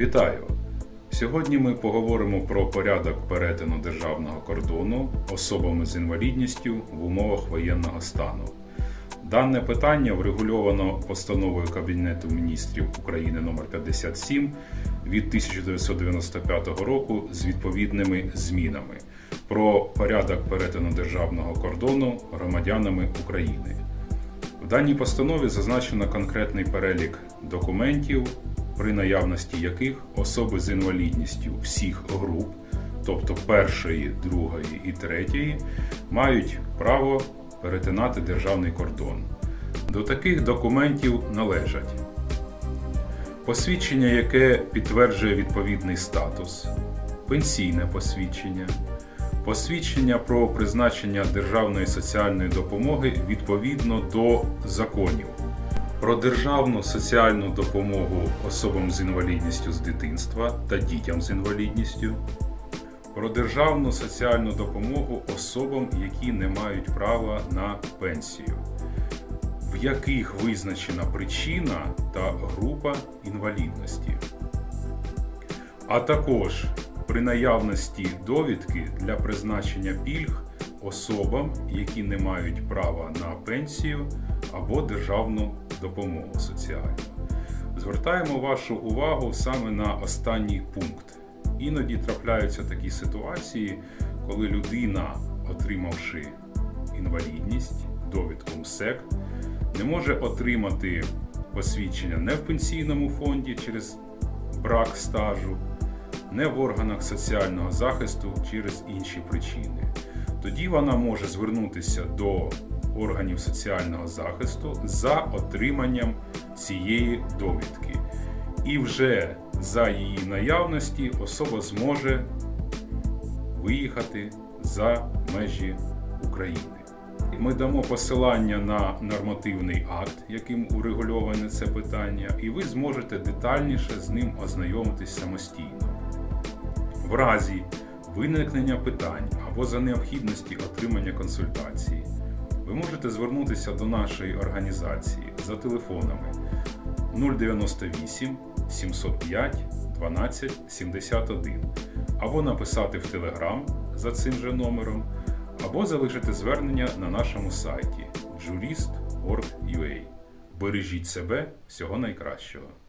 Вітаю! Сьогодні ми поговоримо про порядок перетину державного кордону особами з інвалідністю в умовах воєнного стану. Дане питання врегульовано постановою Кабінету міністрів України номер 57 від 1995 року з відповідними змінами про порядок перетину державного кордону громадянами України. В даній постанові зазначено конкретний перелік документів, при наявності яких особи з інвалідністю всіх груп, тобто першої, другої і третьої, мають право перетинати державний кордон. До таких документів належать посвідчення, яке підтверджує відповідний статус, пенсійне посвідчення, посвідчення про призначення державної соціальної допомоги відповідно до законів. Про державну соціальну допомогу особам з інвалідністю з дитинства та дітям з інвалідністю, про державну соціальну допомогу особам, які не мають права на пенсію, в яких визначена причина та група інвалідності, а також при наявності довідки для призначення пільг особам, які не мають права на пенсію або державну допомогу соціальну. Звертаємо вашу увагу саме на останній пункт. Іноді трапляються такі ситуації, коли людина, отримавши інвалідність, довідку МСЕК, не може отримати посвідчення не в пенсійному фонді через брак стажу, не в органах соціального захисту через інші причини. Тоді вона може звернутися до органів соціального захисту за отриманням цієї довідки. І вже за її наявності особа зможе виїхати за межі України. Ми дамо посилання на нормативний акт, яким урегульоване це питання, і ви зможете детальніше з ним ознайомитись самостійно. В разі виникнення питань або за необхідності отримання консультації, ви можете звернутися до нашої організації за телефонами 098 705 12 71 або написати в Telegram за цим же номером, або залишити звернення на нашому сайті jurist.org.ua. Бережіть себе всього найкращого.